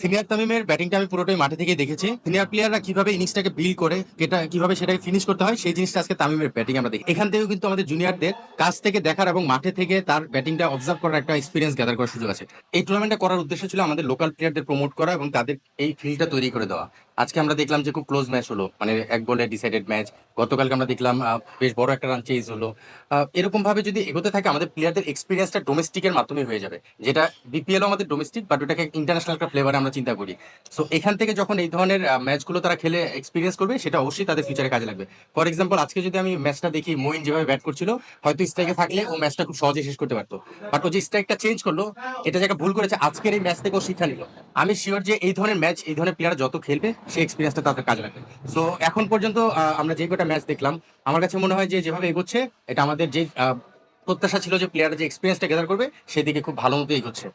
Senior তামিমের ব্যাটিংটা আমি পুরোটাই মাঠে থেকে দেখেছি। সিনিয়র প্লেয়াররা কীভাবে ইনিংসটাকে বিল করে এটা কীভাবে সেটাকে ফিনিশ করতে হয়, সেই জিনিসটা আজকে তামিমের ব্যাটিং আমরা দেখি। এখান থেকেও কিন্তু আমাদের জুনিয়রদের কাছ থেকে দেখার এবং মাঠে থেকে তার ব্যাটিংটা অবজার্ভ করার একটা এক্সপিরিয়েন্স গ্যাদার করার সুযোগ আছে। এই টুর্নামেন্টটা করার উদ্দেশ্য ছিল আমাদের লোকাল প্লেয়ারদের প্রমোট করা এবং তাদের এই ফিল্ডটা তৈরি করে দেওয়া। আজকে আমরা দেখলাম যে খুব ক্লোজ ম্যাচ হলো। মানে এক বলে ডিসাইডেড ম্যাচ গতকালকে আমরা দেখলাম বেশ বড় একটা রান চেজ হলো। এরকম ভাবে যদি এগোতে থাকে, আমাদের প্লেয়ারদের এক্সপিরিয়েন্সটা ডোমেস্টিকের মাধ্যমে হয়ে যাবে। যেটা বিপিএল আমাদের ডোমেস্টিক বাট ওটাকে ইন্টারন্যাশনাল একটা ফ্লেভারে আমরা চিন্তা করি। সো এখান থেকে যখন এই ধরনের ম্যাচগুলো তারা খেলে এক্সপিরিয়েন্স করবে, সেটা অবশ্যই তাদের ফিউচারে কাজে লাগবে। ফর এক্সাম্পল আজকে যদি আমি ম্যাচটা দেখি মোইন যেভাবে ব্যাট করছিল, হয়তো স্ট্রাইকে থাকলে ও ম্যাচটা খুব সহজে শেষ করতে পারতো। বাট ও যে স্ট্রাইকটা চেঞ্জ করল, এটা জায়গা ভুল করেছে, আজকের এই ম্যাচ থেকে ও শিক্ষা নিল। আমি শিওর যে এই ধরনের ম্যাচ এই ধরনের প্লেয়ার যত খেলবে, সেই এক্সপিরিয়েন্সটা তাদের কাজে লাগবে। সো এখন পর্যন্ত আমরা যে কটা ম্যাচ দেখলাম, আমার কাছে মনে হয় যে যেভাবে এগোচ্ছে, এটা আমাদের যে প্রত্যাশা ছিল যে প্লেয়াররা যে এক্সপিরিয়েন্সটা গেদার করবে, সেদিকে খুব ভালো মতো এগোচ্ছে।